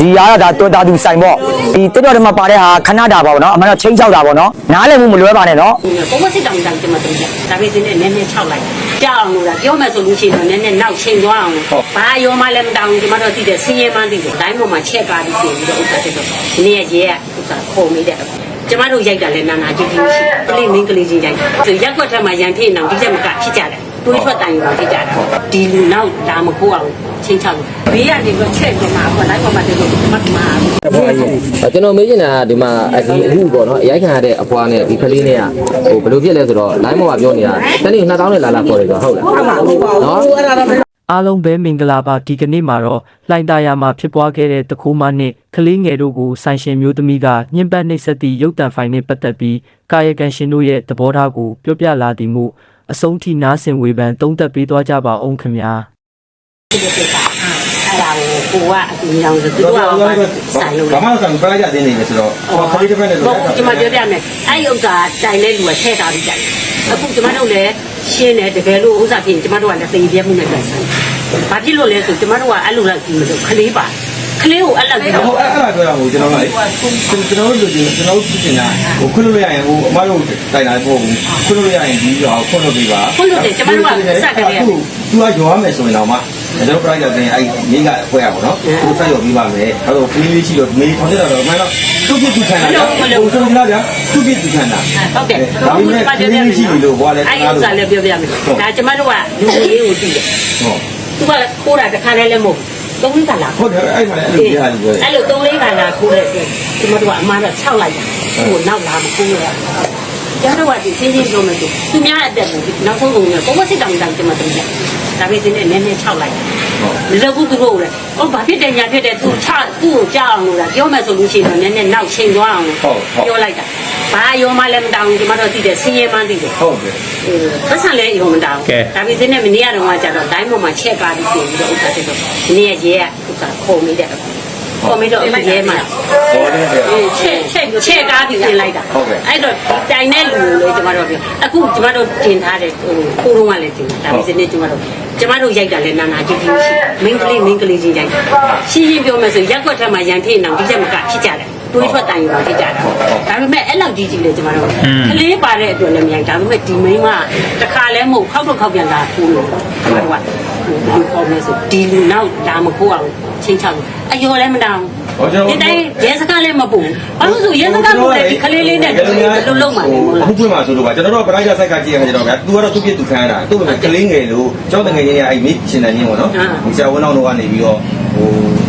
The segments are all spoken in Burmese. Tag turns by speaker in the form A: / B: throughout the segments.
A: ဒီအားကဒါတော်တာသူဆိုင်ပေါ့ဒီတက်တော်တမပါတဲ့ဟာခဏတာပါဗောနော်အမှန်တော့ချင်းချောက်တာဗောနော်နားလည်မှုမလွဲပါနဲ့နော်
B: ပုံမစစ်တောင်တောင်ကျမတို့ကြာဒါပေမဲ့နည်းနည်း6လိုက်ကြောက်အောင်လို့လားပြောမှဆိုလို့ရှိရင်တော့နည်းနည်းနောက်ချိန်သွားအောင်ဘာရောမလဲမတောင်းကျမတို့သိတယ်စင်းရဲမှန်းသိတယ်တိုင်းပေါ်မှာချက်ကားပြီးပြင်ပြီးတော့ဥစ္စာတက်တော့နည်းရဲဥစ္စာခုံနေတဲ့ကျမတို့ရိုက်တာလဲနာနာကြည့်ကြည့်ရှိကလေးမင်းကလေးချင်းရိုက်ဆိုရက်ွက်ထက်မှာရန်ဖြစ်နေအောင်ဒီချက်မကဖြစ်ကြတယ် တွေးထွက်တိုင်ရောဖြစ်ကြတယ်ဒီလူနောက်ဒါမခိုးအောင်ချင်းချောက်ဘေးကနေတော့ချက်ပြမှာဟိုလိုက်ပေါ်မှာတက်လို့မတ်မှာ
C: ကျွန်တော်မေးချင်တာကဒီမှာအဒီအခုပေါ့နော်အရိုက်ခံရတဲ့အဖွားနဲ့ဒီကလေးနဲ့ကဟိုဘယ်လိုဖြစ်လဲဆိုတော့ line ပေါ်မှာပြောနေတာတနေ့2000နဲ့လာလာခေါ်တယ်ဆိုတော့ဟုတ်လားနော်
D: အားလုံးပဲမင်္ဂလာပါဒီကနေ့မှာတော့လှိုင်သာယာမှာဖြစ်ပွားခဲ့တဲ့တခိုးမနှင့်ကလေးငယ်တို့ကိုဆိုင်ရှင်မျိုးသမီးကညှဉ်းပန်းနှိပ်စက်သည့်ရုပ်တံဖိုင်နှင့်ပတ်သက်ပြီးကာယကံရှင်တို့ရဲ့သဘောထားကိုပြောပြလာသည်မှု အဆုံးထိနားဆင်ဝေဖန်သုံးသပ်ပေးသွားကြပါအောင်ခင်ဗျာ
B: ဒီကိစ္စအဲ့ဒါကိုကိုကအတူရောင်ဆိုသူတို့ကဆိုင်လို့
E: ဘာမှမဆိုင်ပလိုက်ကြသေးနေတယ်ဆိုတော့ဟိုခလေးတစ်ဖက်နဲ့
B: ဟုတ်ကဲ့ကျွန်မပြောပြမယ်အဲ့ဒီဥစ္စာတိုင်တဲ့လူကထည့်ထားပြီးတိုင်အခုကျွန်မတို့လည်းရှင်းတယ်တကယ်လို့ဥစ္စာဖြစ်ရင်ကျွန်မတို့ကလည်းသိပြမှုနဲ့တိုင်ဆိုင်ဘာဖြစ်လို့လဲဆိုကျွန်မတို့ကအဲ့လိုလိုက်ကြည့်မလို့ခလေးပါ ခလေးကိုအဲ့လောက်ကြည့်
E: ဟို
B: တော့
E: အဲ့အဲ့ဒါပြောရမို့ကျွန်တော်ကလေကျွန်တော်တို့လူကြီးကျွန်တော်တို့ပြင်တာဟိုခွလို့ရရင်ဟိုအမတို့တိုင်လာပို့ဘူးခွလို့ရရင်ဒီရောခွလို့ပြပါသူကရောရမယ်ဆိုရင်တော့မှကျွန်တော်ပလိုက်ကြတဲ့အဲ့မိကဖွဲရပါတော့သူဆက်ရောပြီးပါမယ်အဲ့တော့ခလေးလေးရှိတော့မေးထောင်ကြတော့မှတော့သူ့ပြသူခံတာဟိုဆုံးကြလားဗျာသူ့ပြသူခံတာ
B: ဟုတ်တယ်
E: ဒါပေမဲ့ခလေးလေးရှိပြီလို့ဟောလဲ
B: အဲ့ဒီဥစ္စာလည်းပြောပြမယ်ဒါကျွန်မတို့ကလူကြီးကိုတည်တယ်
E: ဟုတ်
B: သူကလည်းခိုးတာတစ်ခါတည်းလည်းမဟုတ် သုံးလေးကလာ
E: ဟုတ်တယ်အဲ့မှာလည်းအဲ့လိုကြားလို့ပြောတယ်
B: အဲ့လိုသုံးလေးကလာခိုးတဲ့အတွက်ကျွန်မတို့ကအမှန်တော့6လိုက်တာဟိုနောက်လာမခိုးရ ကျန်တော့ဒီစင်းစင်းပြောမယ်ဆိုသူများအသက်ကိုနောက်ဆုံးကုန်ရပုံမစစ်တောင်တောင်ကျွန်မတို့ရက်ဒါပေမဲ့နည်းနည်း6လိုက်ဒီလိုကူသူတို့လည်းဟောဘာဖြစ်တယ်ညာဖြစ်တယ်သူချသူ့ကိုကြောက်အောင်လို့လားပြောမယ်ဆိုလို့ရှိရင်တော့နည်းနည်းနောက်ချိန်သွားအောင်ပြောလိုက်တာဘာရောမလဲမတောင်းကျွန်မတို့သိတယ်စင်းရဲမှန်းသိတယ်
E: ဟုတ်တယ်
B: ပတ်စံလဲရုံမတောင်းဒါပေမဲ့မနေ့ကတော့ကျတော့တိုင်းပေါ်မှာချက်ကားပြီးပြင်ပြီးတော့ဥစ္စာတက်တော့ဒီနေ့ရဲကဥစ္စာခုံနေတဲ့ ခုံပြီးတော့ရဲမှာ
E: ဟောတယ်ဗျာ
B: ချက်ချက်ချက်ကားပြီးပြင်လိုက်တာအဲ့တော့ဒီတိုင်တဲ့လူကိုလေကျမတို့ပြောအခုကျမတို့တင်ထားတဲ့ဟိုခိုးတော့ကလည်းတင်တာဒါပေမဲ့ကျမတို့ကျမတို့ရိုက်တာလဲနာနာကြည့်ကြည့်ရှိမင်းကလေးမင်းကလေးချင်းရိုက်တာရှင်းရှင်းပြောမယ်ဆိုရက်ွက်ထက်မှာရန်ဖြစ်နေအောင်ဒီချက်မကဖြစ်ကြတယ်တွေးထွက်တိုင်ရောဖြစ်ကြတာဒါပေမဲ့အဲ့လောက်ကြီးကြီးလေကျမတို့ကလေးပါတဲ့အတွက်လည်းမရိုက်ဒါပေမဲ့ဒီမိန်းကတခါလဲမဟုတ်ခောက်တော့ခောက်ပြန်လာခိုးလို့ကျမတို့က ဘယ်လိုခေါ်မလဲဆိုဒီလူနောက်ဒါမခိုးအောင်ချင်းချောက်အယောလည်းမတောင်း
E: ဟောကျွန်တော်
B: ဒီတိုင်းရဲစခန်းလည်းမပူဘာလို့ဆိုရဲစခန်းကိုလည်းဒီကလေးလေးနဲ့လုံးလုံးမှနေမို့လား
E: အခုပြင်မှာဆိုတော့ကျွန်တော်တို့ပရိုက်တာဆိုင်ကကြည့်ရမှာကျွန်တော်ဗျာ तू ကတော့သူ့ပြသူခံရတာသူ့ပဲကလေးငယ်လို့ကျောင်းတငယ်ချင်းရဲ့အဲ့မိရှင်တန်ချင်းပေါ့နော်ဒီဆရာဝန်တော်တို့ကနေပြီးတော့ဟို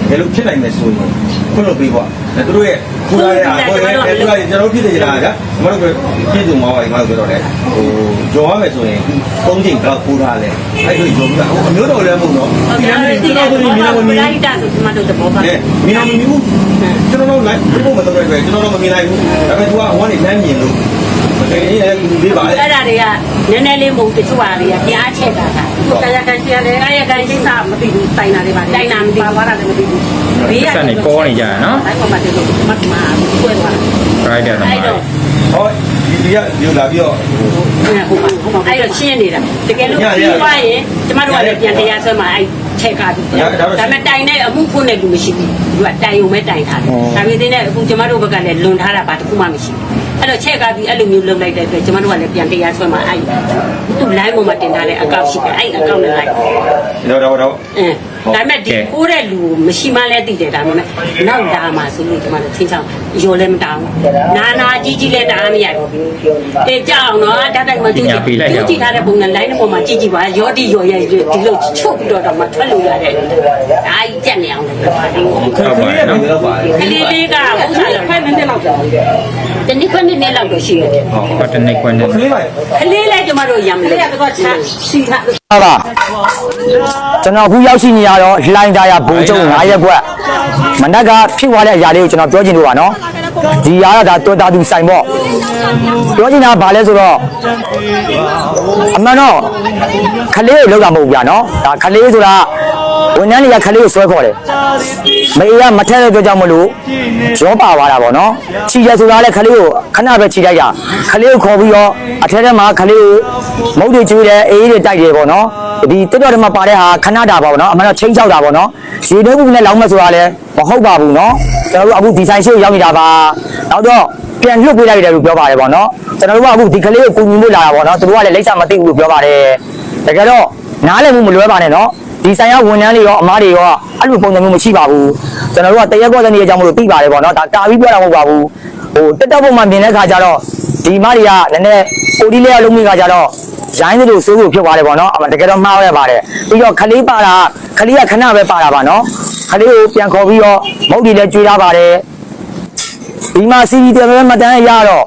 E: ဘယ်လိုဖြစ်နိုင်မလဲဆိုရင် ခွင့်လို့ပြီးပေါ့သူတို့ရဲ့ခူလာတဲ့အားကိုလည်းသူကကျွန်တော်ဖြစ်နေကြတာဗျာကျွန်တော်တို့ပြည့်စုံမှာပါဒီမှာပြောတော့လေဟိုကြော်ရမယ်ဆိုရင်သုံးချိန်တော့ခူလာလဲအဲ့လိုကြော်ပြီးတော့အမျိုးတော်လည်းမဟုတ်တော့
B: ဟုတ်ကဲ့ဒီလိုဆိုရင်မင်းလိုက်တာဆိုဒီမှာတော့သဘောပါ
E: အဲမင်းအောင်မင်းဘူးကျွန်တော်တို့လိုက်ဘုမတော်တယ်ပဲကျွန်တော်တို့မမြင်နိုင်ဘူးဒါပေမဲ့ तू ကဟိုကနေလမ်းမြင်လို့တကယ်ကြီးလည်းဒီပါလေ
B: အဲ့ဒါတွေကနည်းနည်းလေးမဟုတ်တချို့ဟာတွေကကြားချက်တာက တရားကန်ရှိရတယ်ကာယကန်ရှိစားမသိဘူးတိုင်တာတွေပါတိုင်တာမသိဘူးဘာသာလည်းမသိဘူးဘေးကတိုင်းပေါ်မှာတူလို့မတ်မှာဆွဲသွား
F: ရိုက်တယ်သမား
B: အဲ့တော့
E: ဟောဒီဒီကဒီလာပြီးတော့
B: အဲ့တော့ရှင်းနေတာတကယ်လို့ပြီးသွားရင်ကျမတို့ကလည်းပြန်တရားဆွဲမှာအဲ့ချက်ကပြီးဒါပေမဲ့တိုင်တဲ့အမှုဖွင့်တဲ့လူမရှိဘူးသူကတိုင်ုံပဲတိုင်ထားတယ်ဒါပေမဲ့အခုကျမတို့ဘက်ကလည်းလွန်ထားတာပါတခုမှမရှိဘူး အဲ့တော့ချက်ကပြီးအဲ့လိုမျိုးလုပ်လိုက်တဲ့အတွက်ကျမတို့ကလည်းပြန်တရားဆွဲမှာအဲ့သူ့ line ပေါ်မှာတင်ထားတဲ့အကောင့်ရှိတယ်အဲ့အကောင့်နဲ့လိုက်
E: တော့တော့တော့
B: အင်း ဒါပေမဲ့ဒီကိုးတဲ့လူမရှိမှလည်းသိတယ်ဒါပေမဲ့နောက်လာမှဆိုလို့ကျမတို့ချင်းချောင်းရော်လည်းမတောင်းနာနာကြီးကြီးလည်းတားမရဘူးတေကြောက်တော့ဓာတ်တိုက်မှသူကြည့်သူကြည့်ထားတဲ့ပုံနဲ့ line ပေါ်မှာကြည့်ကြည့်ပါရောတီရော်ရဲ့ဒီလိုချုပ်ပြီးတော့တော့မထွက်လို့ရတဲ့ဒါကြီးကြက်နေအောင်လို့ပြောပါတယ်
E: ဟုတ်ပါရဲ့နော်ဟုတ်ပါရဲ့
B: ကလေးလေးကဥစ္စာလည်းခွဲနည်းနည်းလောက်တော့တနည်းခွဲနည်းနည်းလောက်တော့ရှိရတယ်
F: ဟောတနေ့ခွန်းနေ
E: ခလေးပါ
B: ကလေးလည်းကျမတို့ရံမလို့ကတော့ချစီထား
A: ဟုတ်ပါကျွန်တော်အခုရောက်ရှိနေရတော့လှိုင်းသားရဘုံကျုံ9ရက်ကွက်မနက်ကဖြစ်သွားတဲ့အရာလေးကိုကျွန်တော်ပြောချင်လို့ပါနော်ဒီအားကဒါတော်တာသူဆိုင်ပေါ့ပြောချင်တာကဘာလဲဆိုတော့အမှန်တော့ခလေးကိုလောက်တာမဟုတ်ဘူးဗျာနော်ဒါခလေးဆိုတာဝန်ထမ်းတွေကခလေးကိုဆွဲခေါ်တယ်မေကမထက်တဲ့အတွက်ကြောင့်မလို့ရောပါသွားတာပေါ့နော်ခြိရဆိုတာလည်းခလေးကိုခဏပဲခြိလိုက်တာခလေးကိုခေါ်ပြီးတော့အထက်ထဲမှာခလေးကိုမုတ်တွေကျွေးတယ်အေးတွေတိုက်တယ်ပေါ့နော် ဒီတက်တော်တွေမှာပါတဲ့ဟာခဏတာပါဗောနော်အမှန်တော့ချင်းချောက်တာဗောနော်ရေတွဲဘူးနဲ့လောင်းမဲ့ဆိုတာလည်းမဟုတ်ပါဘူးနော်ကျွန်တော်တို့အခုဒီဆိုင်ရှိကိုရောက်နေတာပါနောက်တော့ပြန်လွတ်ပေးလိုက်တယ်လို့ပြောပါတယ်ဗောနော်ကျွန်တော်တို့ကအခုဒီကလေးကိုကူညီလို့လာတာဗောနော်သူတို့ကလည်းလိမ့်စာမသိဘူးလို့ပြောပါတယ်တကယ်တော့နားလည်မှုမလွဲပါနဲ့နော်ဒီဆိုင်ကဝန်ထမ်းတွေရောအမားတွေရောအဲ့လိုပုံစံမျိုးမရှိပါဘူးကျွန်တော်တို့ကတရက်ကောတဲ့နေ့အကြောင်းမလို့သိပါတယ်ဗောနော်ဒါကာပြီးပြောတာမဟုတ်ပါဘူးဟိုတက်တက်ပုံမှန်မြင်တဲ့ခါကျတော့ဒီမားတွေကလည်းနည်းနည်းပိုဒီလေးအလုံးမိခါကျတော့ ရိုင်းသလိုစိုးဖို့ဖြစ်သွားတယ်ပေါ့နော်အမတကယ်တော့မှားရပါတယ်ပြီးတော့ခလေးပါတာခလေးကခဏပဲပါတာပါနော်ခလေးကိုပြန်ခေါ်ပြီးတော့မုတ်ဒီလည်းကျွေးထားပါတယ်ဒီမှာစီဗီတယ်ပဲမတန်းရတော့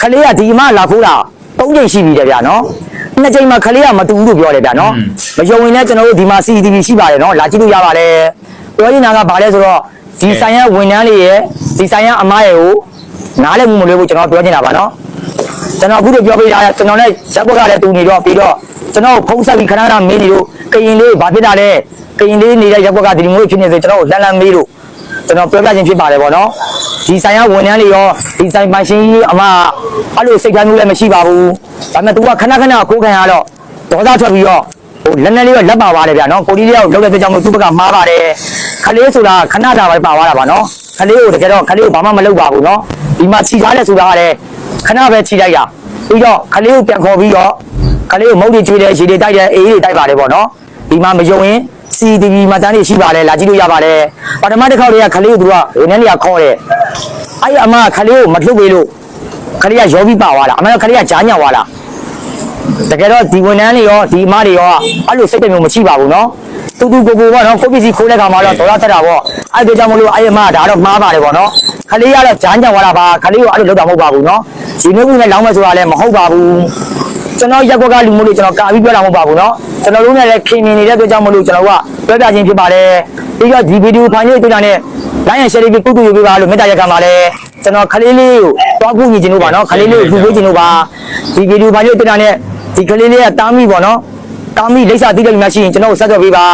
A: ခလေးကဒီမှာလာခိုးတာ၃ချိန်ရှိပြီတယ်ဗျာနော်နှစ်ချိန်မှာခလေးကမတူဘူးလို့ပြောတယ်ဗျာနော်မယုံရင်လည်းကျွန်တော်တို့ဒီမှာ CCTV ရှိပါတယ်နော်လာကြည့်လို့ရပါတယ်ပြောရင်ကဘာလဲဆိုတော့ဒီဆိုင်ရဝန်ထမ်းလေးရဲ့ဒီဆိုင်ရအမားရဲ့ကိုနားလည်မှုမလွဲဘူးကျွန်တော်ပြောနေတာပါနော် ကျွန်တော်အခုလိုပြောပေးတာကျွန်တော်နဲ့ရက်ဘက်ကလည်းတူနေတော့ပြီးတော့ကျွန်တော်ဖုံးဆက်ပြီးခဏခဏမေးနေလို့ကရင်လေးဘာဖြစ်တာလဲကရင်လေးနေတဲ့ရက်ဘက်ကဒီလိုမျိုးဖြစ်နေစေကျွန်တော်လန်လန်မေးလို့ကျွန်တော်ပြောပြခြင်းဖြစ်ပါတယ်ဗောနော်ဒီဆိုင်ကဝန်ထမ်းတွေရောဒီဆိုင်ပိုင်ရှင်ကြီးအမအဲ့လိုစိတ်တိုင်းမျိုးလည်းမရှိပါဘူးဒါပေမဲ့ तू ကခဏခဏခိုးခံရတော့ဒေါသထွက်ပြီးတော့ဟိုလက်နဲ့လေးတော့လက်ပါပါတယ်ဗျာနော်ကိုလေးလေးကလောက်တဲ့ကြောင့်မို့သူ့ဘက်ကမှားပါတယ်ခလေးဆိုတာခဏတာပဲပါသွားတာပါနော်ခလေးကိုတကယ်တော့ခလေးကိုဘာမှမလုပ်ပါဘူးနော်ဒီမှာခြိထားတယ်ဆိုတာကလည်း ခဏပဲခြိလိုက်တာပြီးတော့ခလေးကိုပြန်ခေါ်ပြီးတော့ခလေးကိုမုတ်တွေကျွေးတယ်ရေတွေတိုက်တယ်အေးတွေတိုက်ပါတယ်ပေါ့နော်ဒီမှာမယုံရင် CCTV မှာတန်းနေရှိပါတယ်လာကြည့်လို့ရပါတယ်ပထမတစ်ခေါက်တည်းကခလေးကိုသူကဝန်ထမ်းတွေကခေါ်တယ်အဲ့ဒီအမကခလေးကိုမလှုပ်ပေးလို့ခလေးကရောပြီးပါသွားတာအမှန်တော့ခလေးကကြားညောက်သွားတာတကယ်တော့ဒီဝန်ထမ်းတွေရောဒီအမတွေရောအဲ့လိုစိတ်တမျိုးမရှိပါဘူးနော်တူတူကိုကိုပေါ့နော်ကိုပစ္စည်းခိုးတဲ့ခါမှာတော့ဒေါ်လာတက်တာပေါ့အဲ့ဒီကြောင့်မလို့အဲ့ဒီအမကဒါတော့မှားပါတယ်ပေါ့နော် ခလေးကတော့ကြားညောက်သွားတာပါခလေးကိုအဲ့လိုလုပ်တာမဟုတ်ပါဘူးနော်ဒီမျိုးမျိုးနဲ့လောင်းမဲ့ဆိုတာလည်းမဟုတ်ပါဘူး ကျွန်တော်ရက်ကွက်ကလူမျိုးလို့ကျွန်တော်ကာပြီးပြောတာမဟုတ်ပါဘူးเนาะကျွန်တော်တို့နဲ့လည်းခင်မြင်နေတဲ့အတွက်ကြောင့်မလို့ကျွန်တော်ကပြောပြခြင်းဖြစ်ပါတယ်ပြီးတော့ဒီဗီဒီယိုဖိုင်လေးတွေ့တာနဲ့ line and share ပြီးကုတ်တူယူပေးပါလို့မေတ္တာရက်ခံပါတယ်ကျွန်တော်ခလေးလေးကိုတွားကူညီခြင်းလို့ပါเนาะခလေးလေးကိုလူပေးခြင်းလို့ပါဒီဗီဒီယိုဖိုင်လေးတွေ့တာနဲ့ဒီခလေးလေးကတားမိပေါ့เนาะ တားမိလိမ့်စာတိတယ်များရှိရင်ကျွန်တော်ကိုဆက်သွယ်ပေးပါ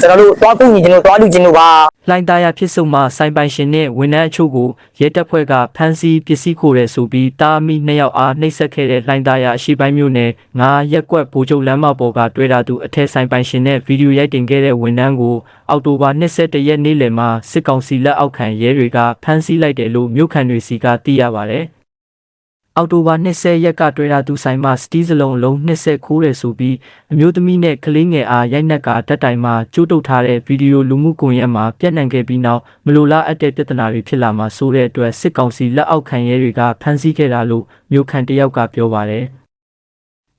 A: ကျွန်တော်တို့တွားကူညီခြင်းလို့တွားလူခြင်းလို့ပါ
D: လှိုင်းသားရဖြစ်စုံမှစိုင်းပိုင်ရှင်နဲ့ဝန်ထမ်းအချို့ကိုရဲတပ်ဖွဲ့ကဖမ်းဆီးပစ္စည်းခိုးတယ်ဆိုပြီးတားမိနှစ်ယောက်အားနှိပ်စက်ခဲ့တဲ့လှိုင်းသားရအရှိပိုင်းမျိုးနဲ့ငါရက်ကွက်ဗိုလ်ချုပ်လမ်းမပေါ်ကတွေ့တာသူအထက်ဆိုင်ပိုင်ရှင်နဲ့ဗီဒီယိုရိုက်တင်ခဲ့တဲ့ဝန်ထမ်းကိုအောက်တိုဘာ22ရက်နေ့လယ်မှာစစ်ကောင်စီလက်အောက်ခံရဲတွေကဖမ်းဆီးလိုက်တယ်လို့မြို့ခံတွေစီကသိရပါတယ်။ အောက်တိုဘာ20ရက်ကတွေ့တာသူဆိုင်မှာစတီးစလုံးလုံး20ခိုးတယ်ဆိုပြီးအမျိုးသမီးနဲ့ကလေးငယ်အားရိုက်နှက်ကဓာတ်တိုင်မှာကျိုးတုပ်ထားတဲ့ဗီဒီယိုလူမှုကွန်ရက်မှာပြန့်နှံ့ခဲ့ပြီးနောက်မလိုလားအပ်တဲ့ပြဿနာတွေဖြစ်လာမှာဆိုတဲ့အတွက်စစ်ကောင်စီလက်အောက်ခံရဲတွေကဖမ်းဆီးခဲ့တာလို့မျိုးခံတစ်ယောက်ကပြောပါတယ်။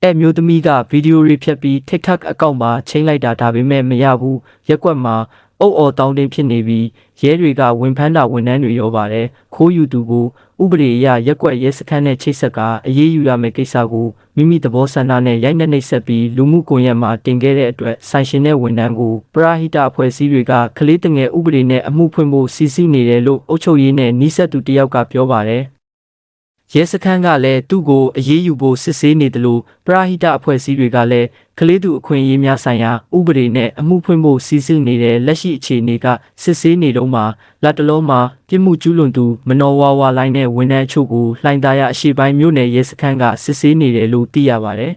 D: အဲမျိုးသမီးကဗီဒီယိုတွေဖြတ်ပြီး TikTok အကောင့်မှာချိန်လိုက်တာဒါပေမဲ့မရဘူးရက်ကွက်မှာ အုပ်အော်တောင်းတင်းဖြစ်နေပြီးရဲတွေကဝင်ဖမ်းတာဝန်ထမ်းတွေရောပါတယ်ခိုးယူသူကိုဥပဒေအရရက်ကွက်ရဲစခန်းနဲ့ချိတ်ဆက်ကအရေးယူရမယ့်ကိစ္စကိုမိမိသဘောဆန္ဒနဲ့ရိုက်နှက်နှိပ်စက်ပြီးလူမှုကွန်ရက်မှာတင်ခဲ့တဲ့အတွက်ဆိုင်ရှင်တဲ့ဝန်ထမ်းကိုပရာဟိတအဖွဲ့အစည်းတွေကကလေးတငယ်ဥပဒေနဲ့အမှုဖွင့်ဖို့စီစဉ်နေတယ်လို့အုပ်ချုပ်ရေးနဲ့နှိစက်သူတယောက်ကပြောပါတယ် ရဲစခန်းကလည်းသူ့ကိုအေးအေးယူဖို့စစ်ဆေးနေတယ်လို့ပရာဟိတအဖွဲ့အစည်းတွေကလည်းကလေးသူအခွင့်အရေးများဆိုင်ရာဥပဒေနဲ့အမှုဖွင့်ဖို့စီစဉ်နေတဲ့လက်ရှိအခြေအနေကစစ်ဆေးနေတော့မှလက်တလုံးမှာပြစ်မှုကျူးလွန်သူမနော်ဝါဝါလိုင်းနဲ့ဝန်ထမ်းအချို့ကိုလှိုင်းသားရအရှိပိုင်းမြို့နယ်ရဲစခန်းကစစ်ဆေးနေတယ်လို့သိရပါတယ်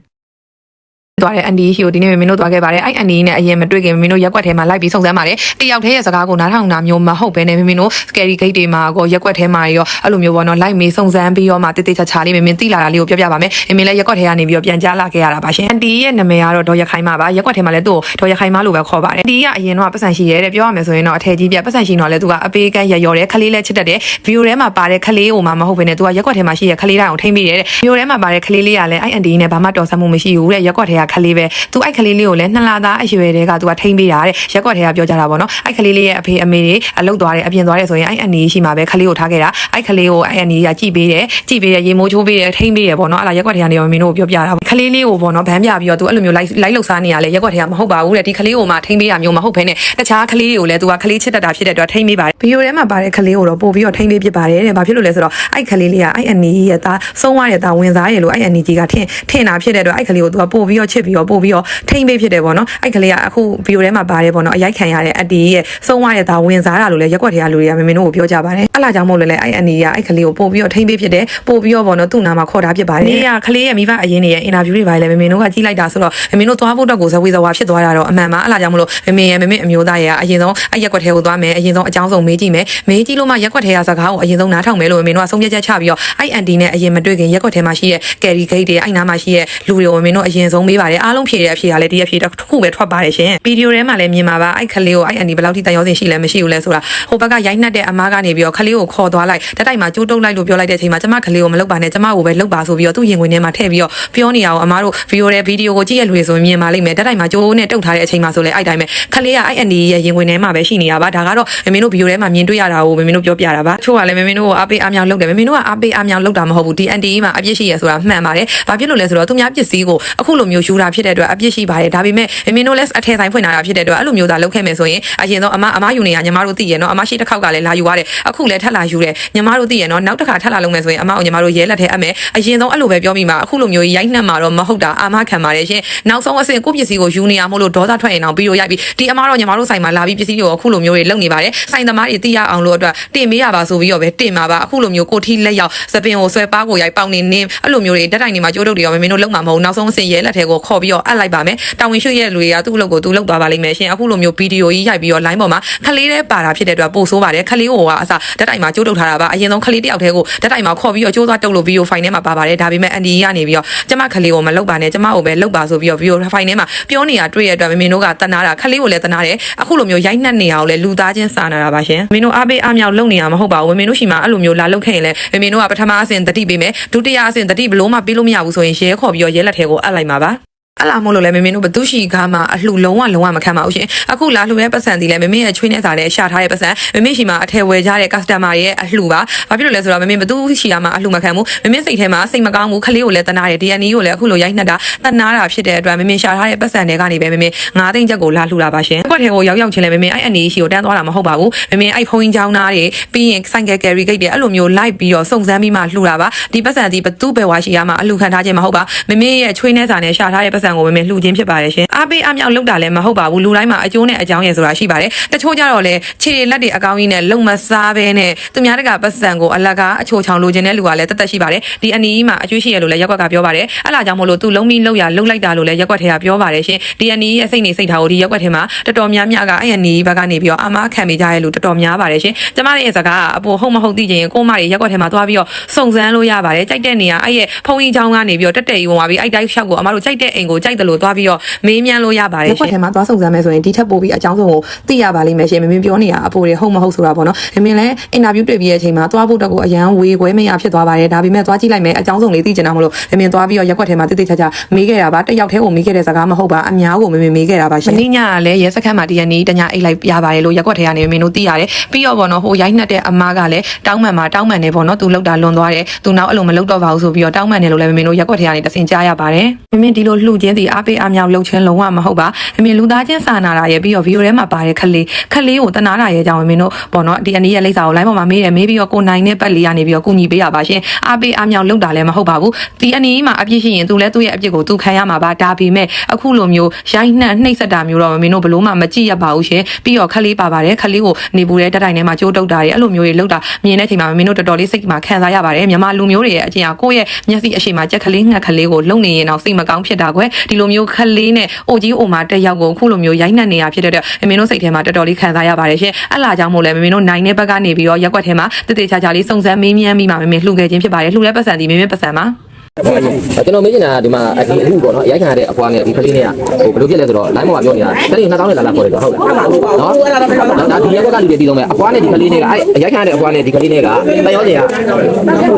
G: သွားတဲ့အန်ဒီဟီကိုဒီနေ့မင်းတို့သွားခဲ့ပါတယ်အဲ့အန်ဒီနဲ့အရင်မတွေ့ခင်မင်းတို့ရက်ွက်ထဲမှာလိုက်ပြီးစုံစမ်းပါတယ်တယောက်တည်းရဲ့စကားကိုနားထောင်တာမျိုးမဟုတ်ဘဲနဲ့မင်းတို့ scary gate တွေမှာကိုရက်ွက်ထဲမှာရောအဲ့လိုမျိုးပေါ့နော်လိုက်မေးစုံစမ်းပြီးတော့မှတိတိကျကျလေးမင်းမင်းသိလာတာလေးကိုပြောပြပါမယ်မင်းမင်းလည်းရက်ွက်ထဲကနေပြီးတော့ပြန်ကြားလာခဲ့ရတာပါရှင်အန်ဒီရဲ့နာမည်ကတော့ဒေါ်ရခိုင်မပါရက်ွက်ထဲမှာလည်းသူ့ကိုဒေါ်ရခိုင်မလို့ပဲခေါ်ပါတယ်အန်ဒီကအရင်တော့ပတ်စံရှိရဲတဲ့ပြောရမယ်ဆိုရင်တော့အထည်ကြီးပြပတ်စံရှိတော့လည်းသူကအပေးကန်းရရော်တယ်ခလေးလည်းချစ်တတ်တယ်ဗီဒီယိုထဲမှာပါတဲ့ခလေးကိုမှမဟုတ်ဘဲနဲ့သူကရက်ွက်ထဲမှာရှိတဲ့ခလေးတိုင်းကိုထိမ့်မိတယ်တဲ့ဗီဒီယိုထဲမှာပါတဲ့ခလေးလေးကလည်းအဲ့အန်ဒီနဲ့ဘာမှတော်ဆမှုမရှိဘူးတဲ့ရက်ွက်ထဲကခလေးပဲသူအဲ့ခလေးလေးကိုလည်းနှစ်လသားအရွယ်တည်းကသူကထိမ့်ပေးတာတဲ့ရက်ွက်ထဲကပြောကြတာပေါ့နော်အဲ့ခလေးလေးရဲ့အဖေအမေတွေအလုတ်သွားတယ်အပြင်သွားတယ်ဆိုရင်အဲ့အန်ဒီရှိမှာပဲခလေးကိုထားခဲ့တာအဲ့ခလေးကိုအဲ့အန်ဒီကကြည့်ပေးတယ်ကြည့်ပေးတယ်ရေမိုးချိုးပေးတယ်ထိမ့်ပေးတယ်ပေါ့နော်အဲ့ဒါရက်ွက်ထဲကနေမင်းတို့ပြောပြတာခလေးလေးကိုပေါ့နော်ဗန်းပြပြီးတော့သူအဲ့လိုမျိုးလိုက်လိုက်လှုပ်ရှားနေရလေရက်ွက်ထဲကမဟုတ်ပါဘူးတဲ့ဒီခလေးကိုမှထိမ့်ပေးတာမျိုးမဟုတ်ဘဲနဲ့တခြားခလေးတွေကိုလည်းသူကခလေးချစ်တတ်တာဖြစ်တဲ့အတွက်ထိမ့်ပေးပါတယ်ဗီဒီယိုထဲမှာပါတဲ့ခလေးကိုတော့ပို့ပြီးတော့ထိမ့်ပေးဖြစ်ပါတယ်တဲ့ဘာဖြစ်လို့လဲဆိုတော့အဲ့ခလေးလေးကအဲ့အန်ဒီရဲ့သားဆုံးသွားတဲ့သားဝင်စားရလို့အဲ့အန်ဒီကြီးကထင်ထင်တာဖြစ်တဲ့အတွက်အဲ့ခလေးကိုသူကပို့ပြီးတော့ချစ်ပြီးတော့ပို့ပြီးတော့ထိမ့်ပေးဖြစ်တယ်ပေါ့နော်အဲ့ကလေးကအခုဗီဒီယိုထဲမှာပါတယ်ပေါ့နော်အရိုက်ခံရတဲ့အတီရဲ့ဆုံးဝရဲ့ဒါဝင်စားတာလို့လည်းရက်ွက်ထဲကလူတွေကမမင်းတို့ကိုပြောကြပါတယ်အဲ့လာကြောင့်မို့လို့လည်းအဲ့အန်ဒီကအဲ့ကလေးကိုပို့ပြီးတော့ထိမ့်ပေးဖြစ်တယ်ပို့ပြီးတော့ပေါ့နော်သူ့နာမှာခေါ်တာဖြစ်ပါတယ်ဒီကကလေးရဲ့မိဘအရင်နေရဲ့အင်တာဗျူးတွေပါလေမမင်းတို့ကကြည့်လိုက်တာဆိုတော့မမင်းတို့သွားဖို့တော့ကိုဇဝေဇဝါဖြစ်သွားတာတော့အမှန်ပါအဲ့လာကြောင့်မို့လို့မမင်းရဲ့မမင်းအမျိုးသားရဲ့အရင်ဆုံးအဲ့ရက်ွက်ထဲကိုသွားမယ်အရင်ဆုံးအကြောင်းဆုံးမေးကြည့်မယ်မေးကြည့်လို့မှရက်ွက်ထဲကစကားကိုအရင်ဆုံးနားထောင်မယ်လို့မမင်းတို့ကဆုံးဖြတ်ချက်ချပြီးတော့အဲ့အန်တီနဲ့အရင်မတွေ့ခင်ရက်ွက်ထဲမှာရှိတဲ့ကယ်ရီဂိတ်တွေအဲ့နားမှာရှိတဲ့လူတွေကိုမင်းတို့အရင်ဆုံးမေးပါတယ်အားလုံးဖြေတဲ့အဖြေကလည်းဒီအဖြေတစ်ခုပဲထွက်ပါတယ်ရှင်ဗီဒီယိုထဲမှာလည်းမြင်ပါပါအဲ့ခလေးကိုအဲ့အန်ဒီဘယ်လောက်ထိတန်ရောစင်ရှိလဲမရှိဘူးလဲဆိုတာဟိုဘက်ကရိုက်နှက်တဲ့အမားကနေပြီးတော့ခလေးကိုခေါ်သွားလိုက်တက်တိုက်မှာကြိုးတုပ်လိုက်လို့ပြောလိုက်တဲ့အချိန်မှာကျမခလေးကိုမလုပ်ပါနဲ့ကျမကိုပဲလုပ်ပါဆိုပြီးတော့သူ့ရင်ခွင်ထဲမှာထည့်ပြီးတော့ပြောနေရအောင်အမားတို့ဗီဒီယိုရဲ့ဗီဒီယိုကိုကြည့်ရလူတွေဆိုရင်မြင်ပါလိမ့်မယ်တက်တိုက်မှာကြိုးနဲ့တုပ်ထားတဲ့အချိန်မှာဆိုလဲအဲ့တိုင်းပဲခလေးကအဲ့အန်ဒီရဲ့ရင်ခွင်ထဲမှာပဲရှိနေတာပါဒါကတော့မမင်းတို့ဗီဒီယိုထဲမှာမြင်တွေ့ရတာကိုမမင်းတို့ပြောပြတာပါချို့ကလည်းမမင်းတို့ကိုအားပေးအားမြောက်လုပ်တယ်မမင်းတို့ကအားပေးအားမြောက်လုပ်တာမဟုတ်ဘူးဒီအန်တီမှာအပြစ်ရှိရဆိုတာမှန်ပါတယ်ဘာဖြစ်လို့လဲဆိုတော့သူများပစ္စည်းကိုအခုလိုမျိုးယူတာဖြစ်တဲ့အတွက်အပြစ်ရှိပါတယ်ဒါပေမဲ့မမင်းတို့လည်းအထည်ဆိုင်ဖွင့်လာတာဖြစ်တဲ့အတွက်အဲ့လိုမျိုးသာလုပ်ခဲ့မယ်ဆိုရင်အရင်ဆုံးအမအမယူနေတာညီမတို့သိရနော်အမရှိတစ်ခေါက်ကလည်းလာယူရတယ်အခုလည်းထပ်လာယူတယ်ညီမတို့သိရနော်နောက်တစ်ခါထပ်လာလုပ်မယ်ဆိုရင်အမကိုညီမတို့ရဲလက်ထဲအပ်မယ်အရင်ဆုံးအဲ့လိုပဲပြောမိမှာအခုလိုမျိုးရိုက်နှက်မှာတော့မဟုတ်တာအာမခံပါတယ်ရှင်နောက်ဆုံးအဆင့်ကိုပစ္စည်းကိုယူနေရမို့လို့ဒေါသထွက်ရင်တော့ပြီးတော့ရိုက်ပြီးဒီအမတော့ညီမတို့ဆိုင်မှာလာပြီးပစ္စည်းတွေကိုအခုလိုမျိုးတွေလုပ်နေပါတယ်ဆိုင်သမားတွေသိရအောင်လို့အတွက်တင်ပေးရပါဆိုပြီးတော့ပဲတင်ပါပါအခုလိုမျိုးကိုထီလက်ရောက်စပင်ကိုဆွဲပါးကိုရိုက်ပေါင်းနေနေအဲ့လိုမျိုးတွေတက်တိုင်နေမှာကြိုးတုပ်တွေရောမင်းတို့လုံမှာမဟုတ်နောက်ဆုံးအဆင့်ရဲလက်ထဲကိုခေါ်ပြီးတော့အပ်လိုက်ပါမယ်တာဝန်ရှိရဲ့လူတွေကသူ့အလုပ်ကိုသူလုပ်သွားပါလိမ့်မယ်ရှင်အခုလိုမျိုးဗီဒီယိုကြီးရိုက်ပြီးတော့ line ပေါ်မှာခလေးတဲ့ပါတာဖြစ်တဲ့အတွက်ပို့ဆိုးပါတယ်ခလေးကိုကအစတက်တိုင်မှာကြိုးတုပ်ထားတာပါအရင်ဆုံးခလေးတယောက်တည်းကိုတက်တိုင်မှာခေါ်ပြီးတော့ကြိုးသွားတုပ်လို့ဗီဒီယိုဖိုင်ထဲမှာပါပါတယ်ဒါပေမဲ့အန်ဒီကနေပြီးတော့ကျမခလေးကိုမလုပ်ပါနဲ့ကျမကိုပဲလုပ်ပါဆိုပြီးတော့ဗီဒီယိုဖိုင်ထဲမှာပြောနေတာတွေ့ရတဲ့အတွက်မင်းတို့ကတနာတာခလေးကိုလည်းတနာတယ်အခုလိုမျိုးရိုက်နှက်နေအောင်လဲလူသားချင်းစာနာတာပါရှင်မင်းတို့အားပေးအားမြောက်လုပ်နေရမှာမဟုတ်ပါဘူးမင်းတို့ရှိမှာအဲ့လိုမျိုးလာလုပ်ခဲ့ရင်လည်းမင်းတို့ကပထမအဆင့်တတိပေးမယ်ဒုတိယအဆင့်တတိဘလို့မှပေးလို့မရဘူးဆိုရင်ရဲခေါ်ပြီးတော့ရဲလက်ထဲကိုအပ်လိုက်မှာပါ အဲ့လာမို့လို့လဲမမင်းတို့ဘသူရှိကားမှာအလှလုံးဝလုံးဝမခံပါဘူးရှင်အခုလာလှူတဲ့ပတ်စံဒီလဲမမင်းရဲ့ချွေးနေစားနဲ့ရှာထားတဲ့ပတ်စံမမင်းရှိမှာအထည်ဝယ်ကြတဲ့ customer ရဲ့အလှပါဘာဖြစ်လို့လဲဆိုတော့မမင်းဘသူရှိကားမှာအလှမခံဘူးမမင်းစိတ်ထဲမှာစိတ်မကောင်းဘူးခလေးကိုလည်းတနာတယ် DNA ကိုလည်းအခုလိုရိုက်နှက်တာတနာတာဖြစ်တဲ့အတွက်မမင်းရှာထားတဲ့ပတ်စံတွေကနေပဲမမင်း9သိန်းချက်ကိုလာလှူတာပါရှင်ကွက်ထဲကိုရောက်ရောက်ချင်းလဲမမင်းအဲ့အနေရှိကိုတန်းသွားတာမဟုတ်ပါဘူးမမင်းအဲ့ဖုန်းကြီးချောင်းသားတွေပြီးရင်ဆိုင်ကယ်ကယ်ရီဂိတ်တွေအဲ့လိုမျိုးလိုက်ပြီးတော့စုံစမ်းပြီးမှလှူတာပါဒီပတ်စံဒီဘသူပဲဝါရှိကားမှာအလှခံထားခြင်းမဟုတ်ပါမမင်းရဲ့ချွေးနေစာနဲ့ရှာထားတဲ့ပတ်စံကိုမမင်းလှူခြင်းဖြစ်ပါတယ်ရှင်အားပေးအားမြောက်လုပ်တာလည်းမဟုတ်ပါဘူးလူတိုင်းမှာအကျိုးနဲ့အကြောင်းရယ်ဆိုတာရှိပါတယ်တချို့ကြတော့လေခြေတွေလက်တွေအကောင်းကြီးနဲ့လုံမစားဘဲနဲ့သူများတကပတ်စံကိုအလကားအချိုချောင်လိုချင်တဲ့လူကလည်းတသက်ရှိပါတယ်ဒီအနီးမှာအကျွေးရှိရလို့လည်းရက်ကွက်ကပြောပါတယ်အဲ့လာကြောင့်မို့လို့သူလုံးပြီးလောက်ရလုံလိုက်တာလို့လည်းရက်ကွက်ထဲကပြောပါတယ်ရှင်ဒီအနီးရဲ့စိတ်နေစိတ်ထားကိုဒီရက်ကွက်ထဲမှာတော်တော်များများကအဲ့အနီးဘက်ကနေပြီးတော့အမားခံမိကြရဲ့လူတော်တော်များပါတယ်ရှင်ကျမရဲ့စကားကအပေါ်ဟုတ်မဟုတ်သိချင်ရင်ကိုမတွေရက်ကွက်ထဲမှာသွားပြီးတော့စုံစမ်းလို့ရပါတယ်ကြိုက်တဲ့နေရာအဲ့ရဲ့ဖုန်းကြီးချောင်းကနေပြီးတော့တက်တက်ကြီးဝင်သွားပြီးအဲ့တိုင်းရှောက်ကိုအမတို့ကြိုက်တဲ့အိမ်ကိုကြိုက်တယ်လို့သွားပြီးတော့မေးမြန်းလို့ရပါတယ်ရှင်ရက်ကွက်ထဲမှာသွားစုံစမ်းမယ်ဆိုရင်ဒီထက်ပိုပြီးအကြောင်းဆုံးကိုသိရပါလိမ့်မယ်ရှင်မင်းပြောနေတာအပေါ်တွေဟုတ်မဟုတ်ဆိုတာပေါ့နော်မင်းလည်းအင်တာဗျူးတွေ့ပြီးတဲ့အချိန်မှာသွားဖို့တက်ကိုအရန်ဝေခွဲမရဖြစ်သွားပါတယ်ဒါပေမဲ့သွားကြည့်လိုက်မယ်အကြောင်းဆုံးလေးသိချင်တာမလို့မင်းသွားပြီးတော့ရက်ကွက်ထဲမှာတိတိကျကျမေးခဲ့တာပါတစ်ယောက်တည်းကိုမေးခဲ့တဲ့စကားမဟုတ်ပါအများကိုမင်းမေးခဲ့တာပါရှင်မင်းညကလည်းရဲစခန်းမှာတရနေ့တညအိတ်လိုက်ရပါတယ်လို့ရက်ကွက်ထဲကနေမင်းတို့သိရတယ်ပြီးတော့ပေါ့နော်ဟိုရိုက်နှက်တဲ့အမားကလည်းတောင်းမှန်မှာတောင်းမှန်နေပေါ့နော်သူလောက်တာလွန်သွားတယ်သူနောက်အဲ့လိုမလောက်တော့ပါဘူးဆိုပြီးတော့တောင်းမှန်နေလို့လည်းမင်းတို့ရက်ကွက်ထဲကနေတစင်ကြားရပါတယ်မင်းဒီလိုလှူခြင်းစီအားပေးအားမြောက်လှုပ်ခြင်းလုံးဝမဟုတ်ပါမင်းလူသားချင်းစာနာတာရဲ့ပြီးတော့ဗီဒီယိုထဲမှာပါတဲ့ခလေးခလေးကိုတနာတာရဲ့အကြောင်းမင်းတို့ပေါ့နော်ဒီအနည်းရဲ့လိပ်စာကို line ပေါ်မှာမေးတယ်မေးပြီးတော့ကိုနိုင်တဲ့ပတ်လေးကနေပြီးတော့ကုညီပေးရပါရှင်အားပေးအားမြောက်လှုပ်တာလည်းမဟုတ်ပါဘူးဒီအနည်းမှာအပြစ်ရှိရင်သူလည်းသူ့ရဲ့အပြစ်ကိုသူခံရမှာပါဒါပေမဲ့အခုလိုမျိုးရိုက်နှက်နှိပ်စက်တာမျိုးတော့မင်းတို့ဘလို့မှမကြည့်ရပါဘူးရှင်ပြီးတော့ခလေးပါပါတယ်ခလေးကိုနေပူတဲ့တက်တိုင်ထဲမှာကြိုးတုပ်တာတွေအဲ့လိုမျိုးတွေလှုပ်တာမြင်တဲ့အချိန်မှာမင်းတို့တော်တော်လေးစိတ်မှာခံစားရပါတယ်မြန်မာလူမျိုးတွေရဲ့အကျင့်ကကိုယ့်ရဲ့မျက်စိအရှိမှာကြက်ကလေးငှက်ခလေးကိုလုံနေရင်တော့စိတ်မကောင်းဖြစ်တာကွယ်ဒီလိုမျိုးခလေးနဲ့အိုကြီးအိုမာတက်ရောက်ကိုအခုလိုမျိုးရိုက်နှက်နေတာဖြစ်တဲ့အတွက်မင်းတို့စိတ်ထဲမှာတော်တော်လေးခံစားရပါတယ်ရှင်အဲ့လာကြောင့်မို့လဲမင်းတို့နိုင်တဲ့ဘက်ကနေပြီးတော့ရက်ွက်ထဲမှာတည်တည်ချာချာလေးစုံစမ်းမေးမြန်းပြီးမှမင်းလှူခဲ့ခြင်းဖြစ်ပါတယ်လှူတဲ့ပတ်စံဒီမင်းမင်းပတ်စံပါ
C: ကျွန်တော်မေးချင်တာကဒီမှာအဒီအခုပေါ့နော်အရိုက်ခံရတဲ့အဖွားနဲ့ဒီကလေးနဲ့ဟိုဘယ်လိုဖြစ်လဲဆိုတော့ line မှာပြောနေတာတနေ့2000နဲ့လာလာခေါ်တယ်ဆိုဟုတ်လားနော်ဒါဒီရက်ဘက်ကလူတွေပြီးတော့မယ်အဖွားနဲ့ဒီကလေးနဲ့ကအဲအရိုက်ခံရတဲ့အဖွားနဲ့ဒီကလေးနဲ့ကတန်ရောစင်က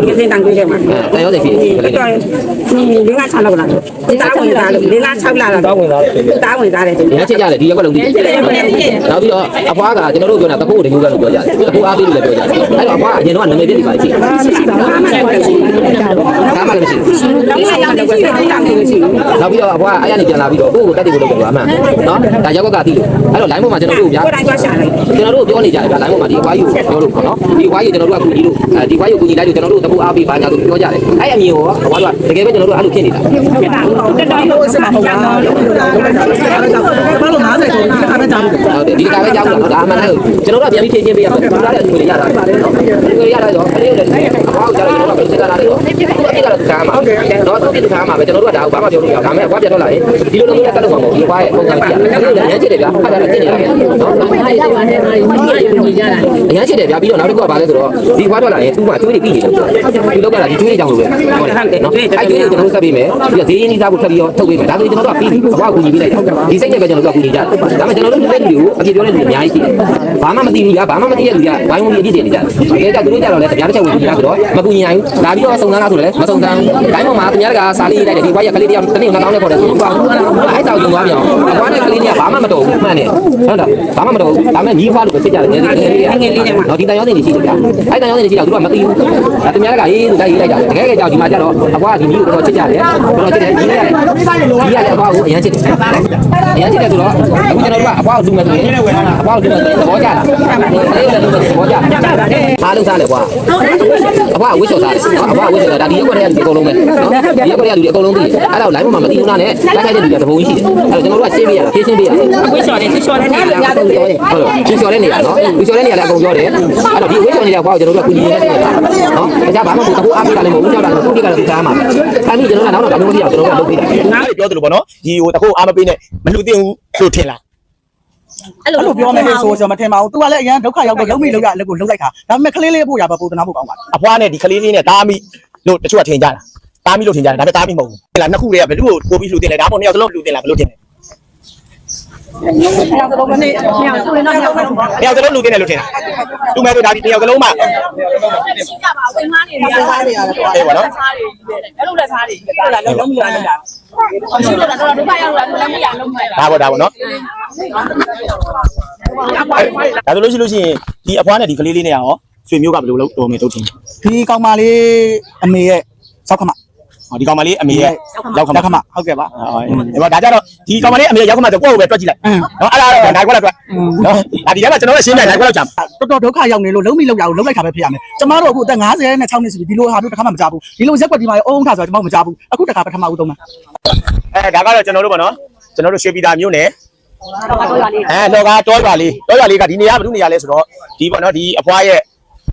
B: ဒီစင်တန်ကိုထဲမှာ
C: တန်ရောစင်ဖြစ်ဒီကလေးနဲ့
B: ဒီငါ6လောက်လာဒီတာဝင်သားလို့ဒီလား6လာတာတာဝင်သားတယ်တာဝင်သားတယ်
C: ဒီကချက်ရတယ်ဒီရက်ဘက်လုံးပြီးနောက်ပြီးတော့အဖွားကကျွန်တော်တို့ပြောတာတခုတ်တမျိုးကလို့ပြောကြတယ်အခုအားပေးလို့လည်းပြောကြတယ်အဲ့တော့အဖွားကအရင်တော့နာမည်ပြစ်နေပါလိမ့်ရှိတယ် Là. နောက်ပြီးတော့အဖွားအဲ့ရနေပြန်လာပြီးတော့ကိုယ့်ကိုတက်တယ်ကိုလုပ်တယ်ကွာအမှန်နော်ဒါရောက်ကကတိလို့အဲ့တော့ line ပေါ်မှာကျွန်တော်တို့ဗျာကျွန်တော်တို့ပြောနေကြတယ်ဗျာ line ပေါ်မှာဒီအဖွားကြီးကိုပြောလို့ပေါ့နော်ဒီအဖွားကြီးကျွန်တော်တို့ကကူညီလို့ဒီအဖွားကြီးကိုကူညီလိုက်လို့ကျွန်တော်တို့တကူအားပေးပါညာလို့ပြောကြတယ်အဲ့အမြင်ကိုအဖွားကတကယ်ပဲကျွန်တော်တို့အဲ့လိုဖြစ်နေတာ
H: ဖြစ်တာတော်တော်စစ်မှာဟုတ်ပါဘူးဘာလို့90ဆိုဒီခါနဲ့ကြားလို့
C: ဟုတ်တယ်ဒီကပဲကြောက်လို့ဒါအမှန်တည်းကျွန်တော်တို့ကပြန်ပြီးဖြည့်ချင်းပေးရမယ်ကျွန်တော်တို့လည်းဒီလိုရတာနော်ဒီလိုရတာတော့ခလေးတွေအဖွားကိုကြောက်ကျွန်တော်တို့ကစစ်တာလာတယ်တော့ဒီကတော့ခါမှာဟုတ်တယ်တော့ဒီခါမှာပဲကျွန်တော်တို့ကဒါကိုဘာမှပြောလို့ရဒါပေမဲ့အဖွားပြတ်တော့လာရင်ဒီလိုလိုမျိုးတက်လို့မှာမဟုတ်ဒီအဖွားရဲ့ပုံစံပြရမ်းချစ်တယ်ဗျာအဲ့ဒါလည်းသိနေတယ်နော်အရမ်းချစ်တယ်ဗျာပြီးတော့နောက်တစ်ခုကဘာလဲဆိုတော့ဒီအဖွားထွက်လာရင်သူ့မှာကျွေးတွေပြီးနေတယ်ဒီလောက်ကလာဒီကျွေးတွေကြောင့်လို့ပဲဟုတ်တယ်နော်အဲ့ကျွေးတွေကျွန်တော်တို့ဆက်ပေးမယ်ပြီးတော့ဈေးရင်းနှီးစားဖို့ထပ်ပြီးတော့ထုတ်ပေးမယ်ဒါဆိုရင်ကျွန်တော်တို့ကပြီးအဖွားကိုကူညီပေးလိုက်ဒီစိတ်နဲ့ပဲကျွန်တော်တို့ကကူညီကြတယ်ဒါပေမဲ့ကျွန်တော်တို့လူတဲ့လူကိုအပြည့်ပြောတဲ့လူအများကြီးရှိတယ်ဘာမှမသိဘူးကြာဘာမှမသိတဲ့လူကဝိုင်းဝန်းပြီးအပြည့်တင်နေကြတယ်တကယ်ကြောက်သူတို့ကြတော့လည်းတရားတစ်ချက်ဝင်ကြဆိုတော့မကူညီနိုင်ဘူးလာပြီးတော့စုံစမ်းလားဆိုတော့လည်းမစုံစမ်းဘူးတိုင်းပေါ်မှာသူများကစားလေးလိုက်တယ်ဒီဘွားရကလေးတယောက်တစ်နေ့9000နဲ့ခေါ်တယ်ဆိုတော့အဲ့တောင်ကျုံသွားပြန်အဘွားနဲ့ကလေးတွေကဘာမှမတော်ဘူးမှန်တယ်ဟုတ်လားဘာမှမတော်ဘူးဒါပေမဲ့ညီးဖွားလို့ပဲဖြစ်ကြတယ်ငယ်လေးငယ်လေးငယ်လေးတွေတော့ဒီတန်ရောင်းနေရှိတယ်ဗျာအဲ့တန်ရောင်းနေရှိတော့သူကမသိဘူးဒါသူများကရေးသူလိုက်ရေးလိုက်ကြတယ်တကယ်ကြောက်ဒီမှာကြတော့အဘွားကဒီညီးကိုတော့ချစ်ကြတယ်တော့ချစ်တယ်ညီးရတယ်ညီးရတယ်အဘွားကိုအရင်ချစ်တယ်အရင်ချစ်တယ်ဆိုတော့အခုကျွန်တော်တို့ကအဘွားကိုလူမယ်ဆိုရင်အဘွားကိုလူမယ်ဆိုရင်သဘောကျတာအဲ့လိုလည်းလူမယ်သဘောကျအားလုံးစားလေကွာအဘွားဝှစ်ချော်စားတယ်အဘွားဝှစ်ချော်စားဒါဒီရက်ွက်ရဲ့လူအကုန်လုံးပဲနော်ဒီရက်ွက်ရဲ့လူအကုန်လုံးသိတယ်အဲ့ဒါကို line ပေါ်မှာမသိဘူးနာနဲ့လိုက်ခိုက်တဲ့လူကတပုံကြီးရှိတယ်အဲ့တော့ကျွန်တော်တို့ကရှင်းပေးရတာရှင်းရှင်းပေးရတာ
B: ဝိရှော်တယ်သူရှော်တယ်နေလား
C: ဟုတ်တယ်ဟုတ်တယ်ရှင်းချော်တဲ့နေရာနော်ဒီချော်တဲ့နေရာလည်းအကုန်ပြောတယ်အဲ့တော့ဒီဝှစ်ချော်နေတဲ့ဘွားကိုကျွန်တော်တို့ကကူညီနေတဲ့နေရာနော်ဒါကြဘာမှမဟုတ်ဘူးအားပေးတာလည်းမဟုတ်ဘူးကြောက်တာလည်းသူတိကလည်းကြားမှာအဲ့ဒီကျွန်တော်ကနောက်တော့ဒါမျိုးမသိအောင်ကျွန်တော်တို့ကလုပ်ပေးတာ
I: ငါပြောသလိုပေါ့နော်ဒီဟိုတခုအားမပေးနဲ့မလူတင်ဘူးလို့ထင်လား
H: အဲ့လိုပြောမယ်ဆိုကျွန်တော်မထင်ပါဘူး तू ကလည်းအရင်ဒုက္ခရောက်တော့လုံးမိလုံးရအလုပ်ကိုလုံးလိုက်တာဒါပေမဲ့ကလေးလေးဖို့ရပါပုံသနာဖို့ကောင်းပါ
I: အဖွားနဲ့ဒီကလေးလေးနဲ့တားမိလို့တချို့ကထင်ကြတာ တားမိလို့ထင်ကြတယ်ဒါပေမဲ့တားမိမဟုတ်ဘူးဟဲ့လားနှစ်ခုတည်းကဘယ်သူ့ကိုပို့ပြီးလူတင်လဲဒါမှမဟုတ်နှစ်ယောက်စလုံးလူတင်လားဘယ်လိုထင်လဲ
H: အဲ့ဒါတော့မနေ့ညောင်တွေ့တော့ညောင်တော့
I: နှစ်ယောက်စလုံးလူတင်တယ်လို့ထင်တာသူမဲ့ဆိုဒါဒီနှစ်ယောက်စလုံးမှ
H: စားနေရတယ်ကွာ
I: ဟဲ့ပါနော်
H: ဟုတ်လားလုံးမိရတယ်လား
I: ဒါပေါ့ဒါပေါ့နော်ဒါဆိုလို့ရှိလို့ရှိရင်ဒီအဖွားနဲ့ဒီကလေးလေးနဲ့ရောဆွေမျိုးကဘယ်လိုလုပ်တော်မယ်တို့ထင်လဲ
H: ဒီကောင်မလေးအမေရဲ့စောက်ခမ
I: ဟော ဒီကောင်မလေးအမေရဲ့ရောက်ခမ
H: စောက်ခမဟုတ်ကဲ့ပါ
I: ဟောဒါကြတော့ဒီကောင်မလေးအမေရောက်ခမဆိုကိုယ့်ကိုပဲတွက်ကြည့်လိုက်နော်အဲ့ဒါတော့နိုင်ခွက်လောက်တွက်နော်ဒါဒီထဲမှာကျွန်တော်တို့ရှင်းပြနိုင်ခွက်လောက်ကြာ
H: တော်တော်ဒုက္ခရောက်နေလို့လုံးမိလုံးရအောင်လုံးလိုက်တာပဲဖြစ်ရမယ်ကျမတို့အခုအသက်50နဲ့6နှစ်ရှိပြီဒီလိုဟာတို့တစ်ခါမှမကြဘူးဒီလိုရက်ွက်ဒီမှာအုံးထားဆိုတာကျမတို့မကြဘူးအခုတစ်ခါပထမဦးသုံးမှာ
I: အဲဒါကတော့ကျွန်တော်တို့ပေါ့နော်ကျွန်တော်တို့ရွှေပြည်သာမြို့နယ်အဲလောကတောရွာလေးတောရွာလေးကဒီနေရာဘယ်သူနေရာလဲဆိုတော့ဒီပေါ့နော်ဒီအဖွားရဲ့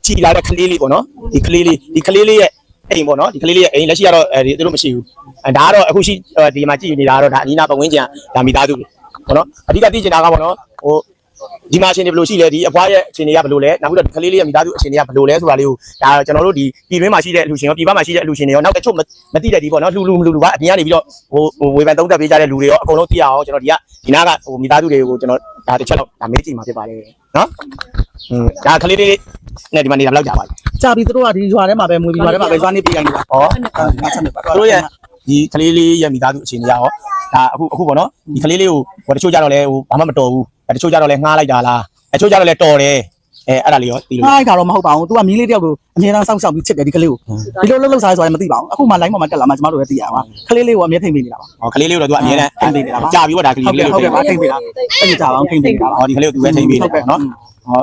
I: ခြိလာတဲ့ကလေးလေးပေါ့နော်ဒီကလေးလေးဒီကလေးလေးရဲ့ အိမ်ပေါ့နော်ဒီကလေးလေးရဲ့အိမ်လက်ရှိကတော့အဲဒီသူတို့မရှိဘူးအဲဒါကတော့အခုရှိဒီမှာကြည့်နေတာကတော့ဒါအနီးနားပတ်ဝန်းကျင်ကဒါမိသားစုတွေပေါ့နော်အဓိကသိချင်တာကပေါ့နော်ဟိုဒီမှာအချိန်တွေဘယ်လိုရှိလဲဒီအဖွားရဲ့အချိန်တွေကဘယ်လိုလဲနောက်ပြီးတော့ကလေးလေးရဲ့မိသားစုအချိန်တွေကဘယ်လိုလဲဆိုတာလေးကိုဒါကျွန်တော်တို့ဒီပြည်တွင်းမှာရှိတဲ့အလူရှင်ရောပြည်ပမှာရှိတဲ့အလူရှင်တွေရောနောက်တချို့မသိတဲ့ဒီပေါ့နော်လှူလှူမလှူလှူပါအပြင်ကနေပြီးတော့ဟိုဟိုဝေဖန်သုံးသပ်ပေးကြတဲ့လူတွေရောအကုန်လုံးသိရအောင်ကျွန်တော်ဒီကဒီနားကဟိုမိသားစုတွေကိုကျွန်တော်ဒါတစ်ချက်တော့ဒါမေးကြည့်မှာဖြစ်ပါတယ်နော်อืมဒါကလေးလေးနဲ့ဒီမှာနေတာဘယ်လောက်ကြာပါလဲ
H: ကြာပြီသူတို့ကဒီရွာထဲမှာပဲမွေးပြီးရွာထဲမှာပဲရွာနေပြည်နေတာ
I: ဟောသူတို့ရဲ့ဒီကလေးလေးရဲ့မိသားစုအချိန်ကြီးရောဒါအခုအခုပေါ့နော်ဒီကလေးလေးကိုဟိုတချို့ကြတော့လဲဟိုဘာမှမတော်ဘူးတချို့ကြတော့လဲငှားလိုက်တာလားတချို့ကြတော့လဲတော်တယ်အဲအဲ့ဒါလေးရောသိလို့
H: ငှားလိုက်တာတော့မဟုတ်ပါဘူး तू ကမီးလေးတယောက်ကိုအမြဲတမ်းစောင့်ရှောက်ပြီးချစ်တယ်ဒီကလေးကိုဒီလိုလှုပ်လှုပ်စားရဲဆိုတာလည်းမသိပါဘူးအခုမှ line ပေါ်မှာတက်လာမှကျမတို့လည်းသိရပါကလေးလေးကိုအမြဲထိန်ပေးနေတာပါ
I: ဟောကလေးလေးကိုတော့သူကအမြဲတမ်းကြာပြီပေါ့ဒါကလေး
H: ဟုတ်
I: လေး
H: ကဲ့
I: ကို
H: ဟုတ်ကဲ့ပါထိန်ပေးတာအဲ့ဒီကြာပါအောင်ထိန်ပေးနေတာပါ
I: ဟောဒီကလေးကိုသူပဲထိန်ပေးတယ်ပေါ့နော်ဟော